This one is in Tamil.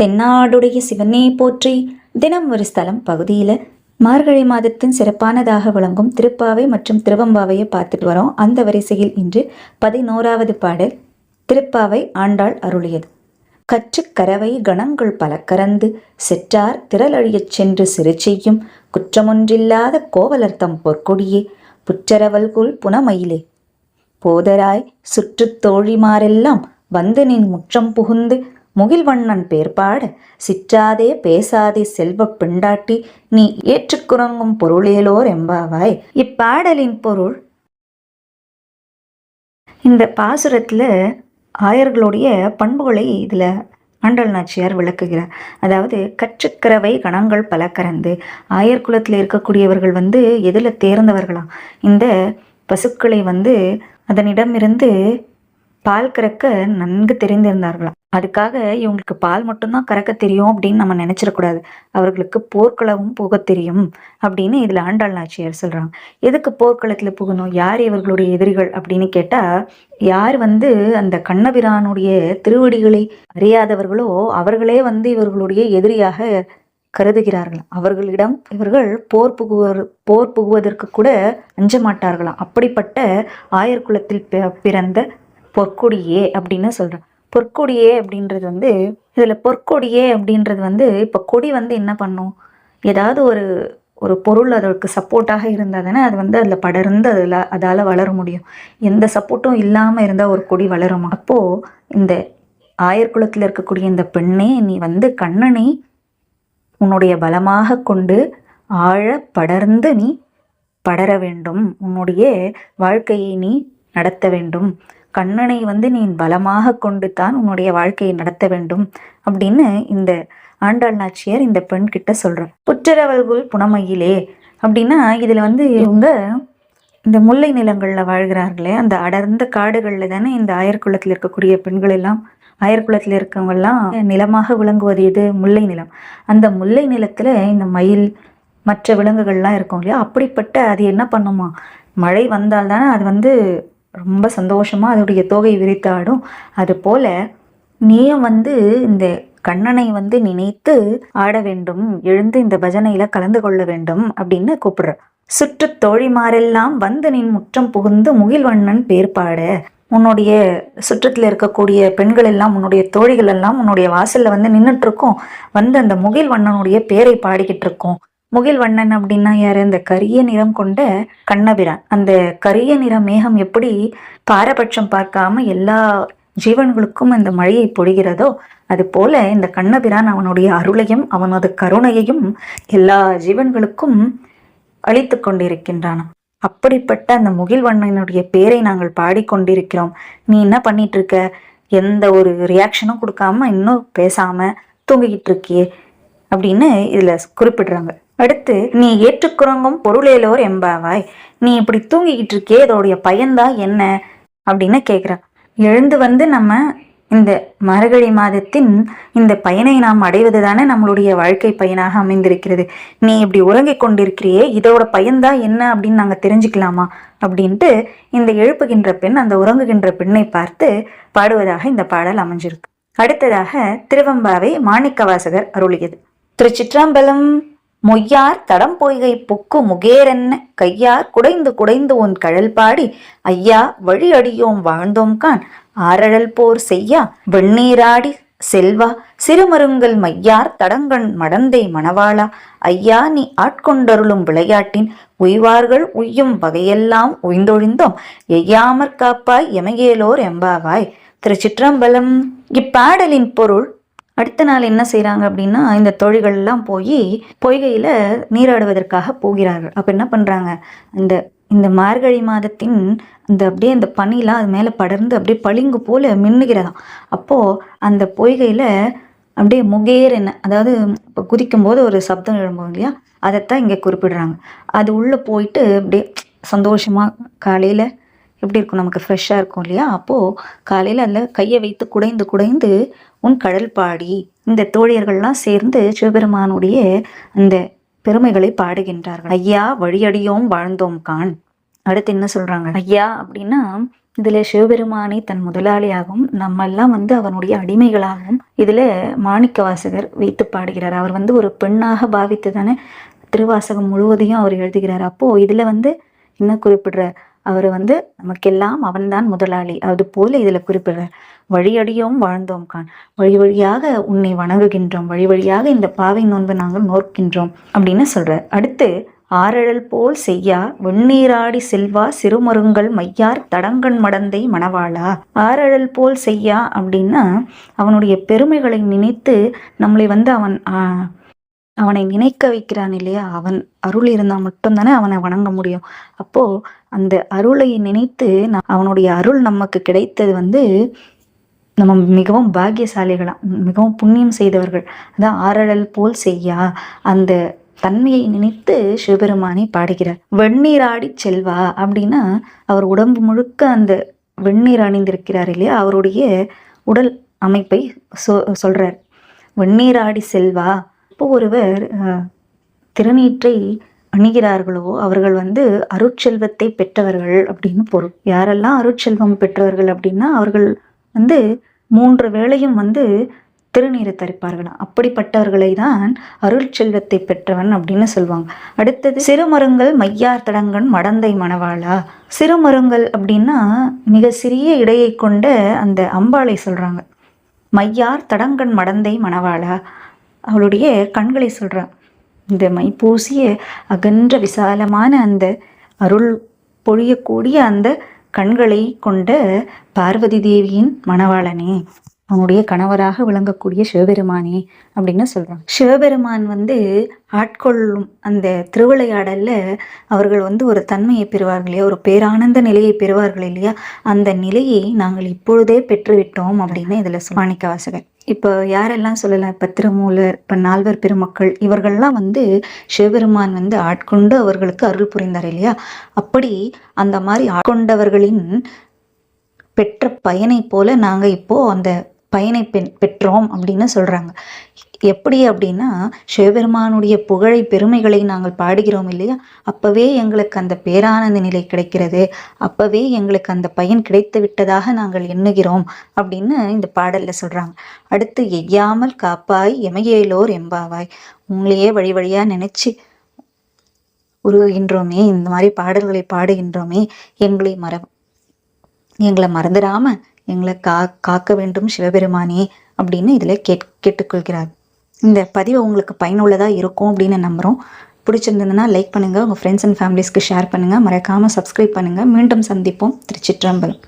தென்னாடுடைய சிவனே போற்றி. தினம் ஒரு ஸ்தலம் பகுதியில் மார்கழி மாதத்தின் சிறப்பானதாக விளங்கும் திருப்பாவை மற்றும் திருவம்பாவையை பார்த்துட்டு வரோம். அந்த வரிசையில் இன்று பதினோராவது பாடல் திருப்பாவை ஆண்டாள் அருளியது. கற்றுக் கரவை கணங்கள் பல கறந்து செற்றார் திரளழியச் சென்று சிறுச்செய்யும் குற்றமொன்றில்லாத கோவலர்த்தம் பொற்கொடியே புற்றரவல்குள் புனமயிலே. போதராய் சுற்றுத் தோழிமாரெல்லாம் வந்து நின் முற்றம் புகுந்து முகில்வண்ணன் பேர்பாட சிற்றாதே பேசாதே செல்வ பெண்டாட்டி நீ ஏற்றுக்குறங்கும் பொருளேலோர் எம்பாவாய். இப்பாடலின் பொருள் இந்த பாசுரத்தில் ஆயர்களுடைய பண்புகளை இதில் ஆண்டல் நாச்சியார் விளக்குகிறார். அதாவது கற்றுக்கிறவை கணங்கள் பல கறந்து ஆயர் குலத்தில் இருக்கக்கூடியவர்கள் வந்து எதில் தேர்ந்தவர்களாம் இந்த பசுக்களை வந்து அதனிடமிருந்து பால் கறக்க நன்கு தெரிந்திருந்தார்களாம். அதுக்காக இவங்களுக்கு பால் மட்டும்தான் கறக்க தெரியும் அப்படின்னு நம்ம நினைச்சிடக்கூடாது. அவர்களுக்கு போர்க்களவும் போக தெரியும் அப்படின்னு இதில் ஆண்டாள் நாச்சியார் சொல்கிறாங்க எதுக்கு போர்க்களத்தில் புகணும்? யார் இவர்களுடைய எதிரிகள் அப்படின்னு கேட்டால் யார் வந்து அந்த கண்ணபிரானுடைய திருவடிகளை அறியாதவர்களோ அவர்களே வந்து இவர்களுடைய எதிரியாக கருதுகிறார்கள் அவர்களிடம் இவர்கள் போர் புகுவர் போர் புகுவதற்கு கூட அஞ்ச மாட்டார்களாம். அப்படிப்பட்ட ஆயர் குலத்தில் பிறந்த பொற்கொடியே அப்படின்னு சொல்கிறேன் பொற்கொடியே அப்படின்றது வந்து இதில் பொற்கொடியே அப்படின்றது வந்து இப்போ கொடி வந்து என்ன பண்ணும்? ஏதாவது ஒரு ஒரு பொருள் அதற்கு சப்போர்ட்டாக இருந்தால் தானே அது வந்து அதில் படர்ந்து அதில் அதால் வளர முடியும். எந்த சப்போர்ட்டும் இல்லாமல் இருந்தால் ஒரு கொடி வளருமா? அப்போது இந்த ஆயர்குலத்தில் இருக்கக்கூடிய இந்த பெண்ணே நீ வந்து கண்ணனை உன்னுடைய பலமாக கொண்டு ஆழ படர்ந்து நீ படர வேண்டும். உன்னுடைய வாழ்க்கையை நீ நடத்த வேண்டும். கண்ணனை வந்து நீ பலமாக கொண்டு தான் உன்னுடைய வாழ்க்கையை நடத்த வேண்டும் அப்படின்னு இந்த ஆண்டாள் நாச்சியார் இந்த பெண் கிட்ட சொல்கிறார் புற்றரவல்குள் புனமையிலே அப்படின்னா இதில் வந்து இவங்க இந்த முல்லை நிலங்களில் வாழ்கிறார்களே அந்த அடர்ந்த காடுகளில் தானே இந்த ஆயர்குளத்தில் இருக்கக்கூடிய பெண்கள் எல்லாம் ஆயர்குலத்தில் இருக்கவங்கெல்லாம் நிலமாக விளங்குவது எது? முல்லை நிலம். அந்த முல்லை நிலத்தில் இந்த மயில் மற்ற விலங்குகள்லாம் இருக்கும் இல்லையா? அப்படிப்பட்ட அது என்ன பண்ணுமா? மழை வந்தால் தானே அது வந்து ரொம்ப சந்தோஷமாக அதோடைய தோகை விரித்தாடும். அதுபோல் நீயும் வந்து இந்த கண்ணனை வந்து நினைத்து ஆட வேண்டும் எழுந்து இந்த பஜனையில் கலந்து கொள்ள வேண்டும் அப்படின்னு கூப்பிடுற. சுற்றுத் தோழிமாரெல்லாம் வந்து நின் முற்றம் புகுந்து முகில்வண்ணன் பேர்பாட. உன்னுடைய சுற்றத்தில் இருக்கக்கூடிய பெண்கள் எல்லாம் உன்னுடைய தோழிகள் எல்லாம் உன்னுடைய வாசலில் வந்து நின்றுட்டு இருக்கோம் வந்து அந்த முகில் வண்ணனுடைய பேரை பாடிக்கிட்டு இருக்கோம் முகில்வண்ணன் அப்படின்னா யார்? இந்த கரிய நிறம் கொண்ட கண்ணபிரான். அந்த கரிய நிற மேகம் எப்படி பாரபட்சம் பார்க்காம எல்லா ஜீவன்களுக்கும் இந்த மழையை பொழிகிறதோ அது போல இந்த கண்ணபிரான் அவனுடைய அருளையும் அவனது கருணையையும் எல்லா ஜீவன்களுக்கும் அளித்து கொண்டிருக்கின்றான் அப்படிப்பட்ட அந்த முகில்வண்ணனுடைய பேரை நாங்கள் பாடிக்கொண்டிருக்கிறோம் நீ என்ன பண்ணிட்டு இருக்க? எந்த ஒரு ரியாக்ஷனும் கொடுக்காம இன்னும் பேசாம தூங்கிக்கிட்டு இருக்கியே அப்படின்னு இதுல குறிப்பிடுறாங்க. அடுத்து நீ ஏற்றுக்குறங்கும் பொருளேலோர் எம்பாவாய் நீ இப்படி தூங்கிக்கிட்டு இருக்கே இதோடைய பயன்தான் என்ன? அப்படின்னு கேட்குறான் எழுந்து வந்து நம்ம இந்த மார்கழி மாதத்தின் இந்த பயனை நாம் அடைவது தானே நம்மளுடைய வாழ்க்கை பயனாக அமைந்திருக்கிறது. நீ இப்படி உறங்கிக் கொண்டிருக்கிறியே இதோட பயன்தான் என்ன அப்படின்னு நாங்கள் தெரிஞ்சுக்கலாமா? அப்படின்ட்டு இந்த எழுப்புகின்ற பெண் அந்த உறங்குகின்ற பெண்ணை பார்த்து பாடுவதாக இந்த பாடல் அமைஞ்சிருக்கு. அடுத்ததாக திருவம்பாவை மாணிக்கவாசகர் அருளியது. திருச்சிற்றம்பலம் மொய்யார் தடம் பொய்கை புக்கு முகேரென்ன கையார் குடைந்து குடைந்து உன் கழல் பாடி. ஐயா வழி அடியோம் வாழ்ந்தோம் கான் ஆரழல் போர் செய்யா வெண்ணீராடி. செல்வா சிறுமருங்கல் மையார் தடங்கண் மடந்தை மணவாளா. ஐயா நீ ஆட்கொண்டருளும் விளையாட்டின் உய்வார்கள் உய்யும் வகையெல்லாம் உய்ந்தொழிந்தோம். எய்யாமற் காப்பாய் எமையேலோர் எம்பாவாய். திருச்சிற்றம்பலம். இப்பாடலின் பொருள் அடுத்த நாள் என்ன செய்கிறாங்க அப்படின்னா இந்த தொழில்கள்லாம் போய் பொய்கையில் நீராடுவதற்காக போகிறார்கள். அப்போ என்ன பண்ணுறாங்க இந்த இந்த மார்கழி மாதத்தின் இந்த அப்படியே அந்த பனிலாம் அது மேலே படர்ந்து அப்படியே பளிங்கு போல் மின்னுகிறதாம். அப்போது அந்த பொய்கையில் அப்படியே முகேர் என்ன அதாவது இப்போ குதிக்கும்போது ஒரு சப்தம் எழும்போம் இல்லையா? அதைத்தான் இங்கே குறிப்பிடுறாங்க. அது உள்ளே போயிட்டு அப்படியே சந்தோஷமாக காலையில் எப்படி இருக்கும்? நமக்கு ஃப்ரெஷ்ஷாக இருக்கும் இல்லையா? அப்போது காலையில் அதில் கையை வைத்து குடைந்து குடைந்து உன் கடல் பாடி இந்த தோழியர்கள்லாம் சேர்ந்து சிவபெருமானுடைய அந்த பெருமைகளை பாடுகின்றார்கள். ஐயா வழியடியோம் வாழ்ந்தோம் கான் அடுத்து என்ன சொல்கிறாங்க ஐயா அப்படின்னா இதில் சிவபெருமானை தன் முதலாளியாகவும் நம்மெல்லாம் வந்து அவனுடைய அடிமைகளாகவும் இதில் மாணிக்க வாசகர் வைத்து பாடுகிறார். அவர் வந்து ஒரு பெண்ணாக பாவித்து தானே திருவாசகம் முழுவதையும் அவர் எழுதுகிறார். அப்போது இதில் வந்து என்ன குறிப்பிடுற அவர் வந்து நமக்கெல்லாம் அவன்தான் முதலாளி. அது போல இதில் குறிப்பிடுறார் வழியடியோம் வாழ்ந்தோம் கான் வழி வழியாக உன்னை வணங்குகின்றோம். வழி வழியாக இந்த பாவை நோன்பை நாங்கள் நோக்கின்றோம். அப்படின்னு சொல்கிறார் அடுத்து ஆரழல் போல் செய்யா வெண்ணீராடி செல்வா சிறுமருங்கள் மையார் தடங்கண் மடந்தை மணவாளா. ஆரழல் போல் செய்யா அப்படின்னா அவனுடைய பெருமைகளை நினைத்து நம்மளை வந்து அவன் அவனை நினைக்க வைக்கிறான் இல்லையா? அவன் அருள் இருந்தால் மட்டும்தானே அவனை வணங்க முடியும். அப்போ அந்த அருளை நினைத்து அவனுடைய அருள் நமக்கு கிடைத்தது வந்து நம்ம மிகவும் பாக்கியசாலிகளாம் மிகவும் புண்ணியம் செய்தவர்கள். அதான் ஆரழல் போல் செய்யா. அந்த தன்மையை நினைத்து சிவபெருமானை பாடுகிறார். வெந்நீராடி செல்வா அப்படின்னா அவர் உடம்பு முழுக்க அந்த வெந்நீர் அணிந்திருக்கிறார் இல்லையா? அவருடைய உடல் அமைப்பை சொ சொல்றார். வெந்நீராடி செல்வா எப்போ ஒருவர் திருநீற்றை அணிகிறார்களோ அவர்கள் வந்து அருட்செல்வத்தை பெற்றவர்கள் அப்படின்னு பொருள். யாரெல்லாம் அருட்செல்வம் பெற்றவர்கள் அப்படின்னா அவர்கள் வந்து மூன்று வேளையும் வந்து திருநீரை தரிப்பார்களாம். அப்படிப்பட்டவர்களை தான் அருள் செல்வத்தை பெற்றவன் அப்படின்னு சொல்லுவாங்க அடுத்தது சிறுமருங்கல் மையார் தடங்கன் மடந்தை மணவாளா. சிறுமருங்கல் அப்படின்னா மிக சிறிய இடையை கொண்ட அந்த அம்பாளை சொல்றாங்க. மையார் தடங்கன் மடந்தை மணவாளா. அவளுடைய கண்களை சொல்றான் இந்த மை பூசிய அகன்ற விசாலமான அந்த அருள் பொழியக்கூடிய அந்த கண்களை கொண்ட பார்வதி தேவியின் மணவாளனே. அவனுடைய கணவராக விளங்கக்கூடிய சிவபெருமானே அப்படின்னு சொல்றாங்க. சிவபெருமான் வந்து ஆட்கொள்ளும் அந்த திருவிளையாடலில் அவர்கள் வந்து ஒரு தன்மையை பெறுவார்கள் இல்லையா? ஒரு பேரானந்த நிலையை பெறுவார்கள் இல்லையா? அந்த நிலையை நாங்கள் இப்பொழுதே பெற்றுவிட்டோம் அப்படின்னு இதில் சொல்~ மாணிக்க வாசகர் இப்போ யாரெல்லாம் சொல்லலாம் இப்போ திருமூலர் இப்போ நால்வர் பெருமக்கள் இவர்கள்லாம் வந்து சிவபெருமான் வந்து ஆட்கொண்டு அவர்களுக்கு அருள் புரிந்தார் இல்லையா? அப்படி அந்த மாதிரி ஆட்கொண்டவர்களின் பெற்ற பயனை போல நாங்கள் இப்போ அந்த பயனை பெண் பெற்றோம் அப்படின்னு சொல்கிறாங்க எப்படி அப்படின்னா சிவபெருமானுடைய புகழை பெருமைகளை நாங்கள் பாடுகிறோம் இல்லையா? அப்பவே எங்களுக்கு அந்த பேரானந்த நிலை கிடைக்கிறது. அப்பவே எங்களுக்கு அந்த பயன் கிடைத்து விட்டதாக நாங்கள் எண்ணுகிறோம் அப்படின்னு இந்த பாடலில் சொல்கிறாங்க அடுத்து எய்யாமல் காப்பாய் எமையேலோர் எம்பாவாய். உங்களையே வழி வழியாக நினச்சி உருகின்றோமே இந்த மாதிரி பாடல்களை பாடுகின்றோமே எங்களை மற எங்களை மறந்துடாமல் எங்களை கா காக்க வேண்டும் சிவபெருமானே அப்படின்னு இதில் கேட் கேட்டுக்கொள்கிறார். இந்த பதிவு உங்களுக்கு பயனுள்ளதாக இருக்கும் அப்படின்னு நம்புகிறோம் பிடிச்சிருந்ததுன்னா லைக் பண்ணுங்கள் உங்கள் ஃப்ரெண்ட்ஸ் அண்ட் ஃபேமிலிஸ்க்கு ஷேர் பண்ணுங்கள் மறக்காமல் சப்ஸ்கிரைப் பண்ணுங்கள் மீண்டும் சந்திப்போம். திருச்சிற்றம்பலம்.